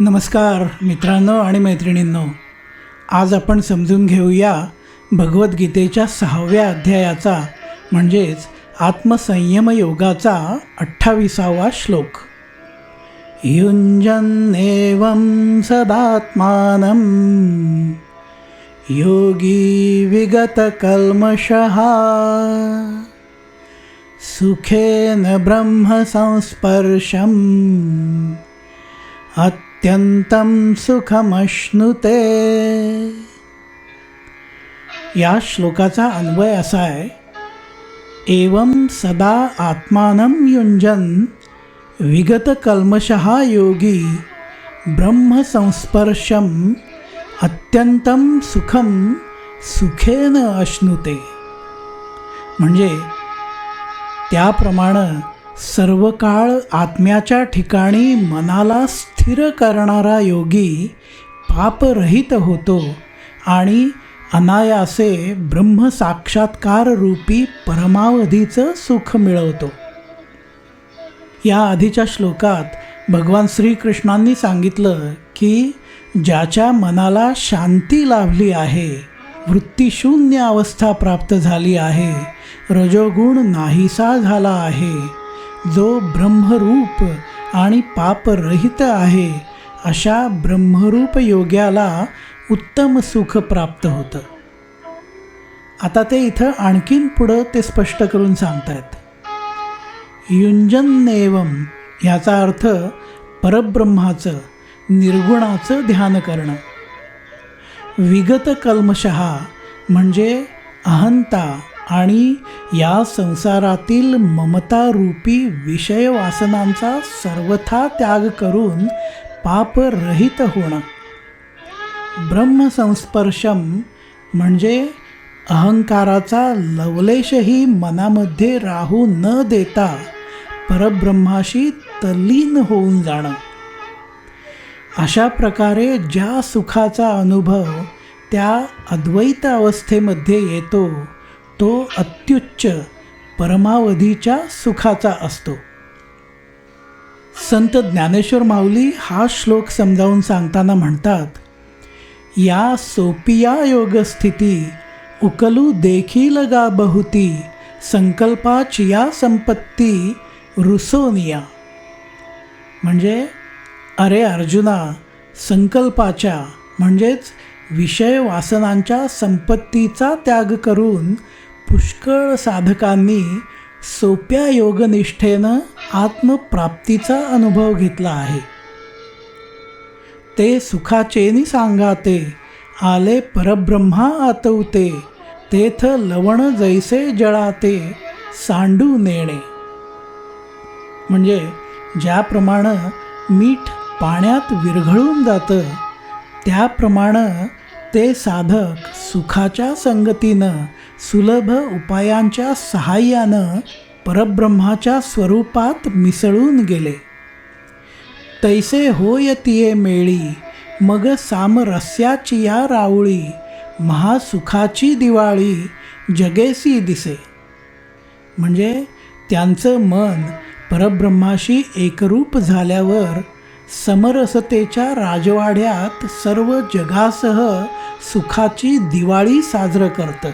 नमस्कार मित्रांनो आणि मैत्रिणींनो. आज आपण समजून घेऊया भगवद्गीतेच्या सहाव्या अध्यायाचा म्हणजेच आत्मसंयम योगाचा अठ्ठावीसावा श्लोक. युञ्जन्नेवं सदात्मानं. योगी विगतकल्मषः. सुखेन ब्रह्मसंस्पर्शम् अत्यन्तं सुखमश्नुते। या श्लोकाचा अन्वय असा आहे एवं सदा आत्मानं युंजन विगतकल्मशः योगी ब्रह्मसंस्पर्शम अत्यंतम सुखम सुखेन अश्नुते। म्हणजे त्याप्रमाणे सर्व काळ आत्म्याच्या ठिकाणी मनाला स्थिर करणारा योगी पापरहित होतो आणि अनायासे ब्रह्मसाक्षात्कार रूपी परमावधीचं सुख मिळवतो. या आधीच्या श्लोकात भगवान श्रीकृष्णांनी सांगितलं की ज्याच्या मनाला शांती लाभली आहे वृत्तीशून्य अवस्था प्राप्त झाली आहे रजोगुण नाहीसा झाला आहे जो ब्रह्मरूप आणि पापरहित आहे अशा ब्रह्मरूप योग्याला उत्तम सुख प्राप्त होतं. आता ते इथं आणखीन पुढं ते स्पष्ट करून सांगतायत. युंजन्नेवम याचा अर्थ परब्रह्माचं निर्गुणाचं ध्यान करणं. विगत कल्मशहा म्हणजे अहंता आणि या संसारातील ममतारूपी विषय वासनांचा सर्वथा त्याग करून पापरहित होणं. ब्रह्मसंस्पर्शम म्हणजे अहंकाराचा लवलेशही मनामध्ये राहू न देता परब्रह्माशी तल्लीन होऊन जाणं. अशा प्रकारे ज्या सुखाचा अनुभव त्या अद्वैत अवस्थेमध्ये येतो तो अत्युच्च परमावधीच्या सुखाचा असतो. संत ज्ञानेश्वर माऊली हा श्लोक समजावून सांगताना म्हणतात या सोपिया योगस्थिती उकलू देखील गा बहुती संकल्पाची या संपत्ती रुसोनिया. म्हणजे अरे अर्जुना संकल्पाच्या म्हणजेच विषय वासनांच्या संपत्तीचा त्याग करून पुष्कळ साधकांनी सोप्या योगनिष्ठेनं आत्मप्राप्तीचा अनुभव घेतला आहे. ते सुखाचेनी सांगाते आले परब्रह्मा आतवते तेथ लवण जैसे जळाते सांडू नेणे. म्हणजे ज्याप्रमाणे मीठ पाण्यात विरघळून जातं त्याप्रमाणे ते साधक सुखाच्या संगतीनं सुलभ उपायांच्या सहाय्यानं परब्रह्माच्या स्वरूपात मिसळून गेले. तैसे होय तिये मेळी मग सामरस्याची या रावळी महासुखाची दिवाळी जगेसी दिसे. म्हणजे त्यांचं मन परब्रह्माशी एकरूप झाल्यावर समरसतेच्या राजवाड्यात सर्व जगासह सुखाची दिवाळी साजरं करतं.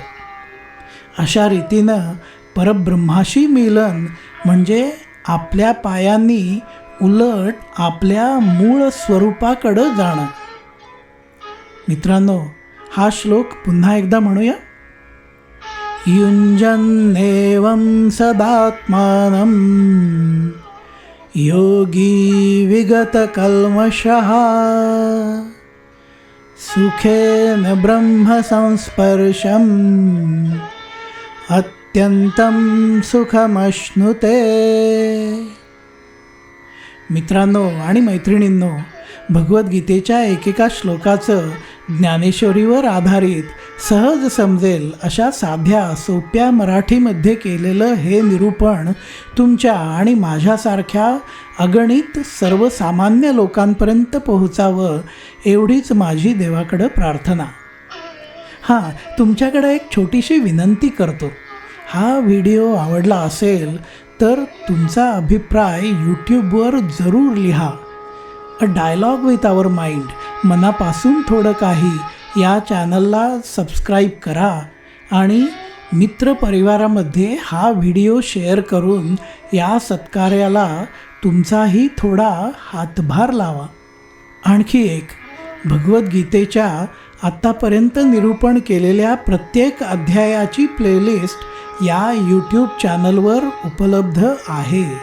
अशा रीतीनं परब्रह्माशी मिलन म्हणजे आपल्या पायांनी उलट आपल्या मूळ स्वरूपाकडं जाणं. मित्रांनो हा श्लोक पुन्हा एकदा म्हणूया. युञ्जन्नेवं सदात्मानं योगी विगतकल्मषः सुखेन ब्रह्मसंस्पर्शम् अत्यंतम सुखमश्नुते. मित्रांनो आणि मैत्रिणींनो भगवद्गीतेच्या एकेका श्लोकाचं ज्ञानेश्वरीवर आधारित सहज समजेल अशा साध्या सोप्या मराठीमध्ये केलेलं हे निरूपण तुमच्या आणि माझ्यासारख्या अगणित सर्वसामान्य लोकांपर्यंत पोहोचावं एवढीच माझी देवाकडं प्रार्थना. हां तुमच्याकडे एक छोटीशी विनंती करतो. हा व्हिडिओ आवडला असेल तर तुमचा अभिप्राय यूट्यूबवर जरूर लिहा. A dialogue with our mind मनापासून थोडं काही या चॅनलला सबस्क्राईब करा आणि मित्रपरिवारामध्ये हा व्हिडिओ शेअर करून या सत्कार्याला तुमचाही थोडा हातभार लावा. आणखी एक भगवद्गीतेच्या आत्तापर्यंत निरूपण केलेल्या प्रत्येक अध्यायाची प्लेलिस्ट या यूट्यूब चॅनलवर उपलब्ध आहे.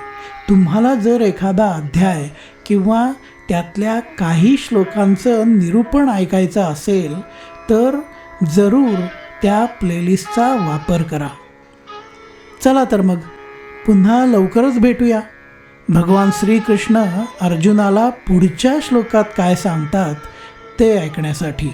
तुम्हाला जर एखादा अध्याय किंवा त्यातल्या काही श्लोकांचं निरूपण ऐकायचं असेल तर जरूर त्या प्लेलिस्टचा वापर करा. चला तर मग पुन्हा लवकरच भेटूया. भगवान श्रीकृष्ण अर्जुनाला पुढच्या श्लोकात काय सांगतात ते ऐकण्यासाठी.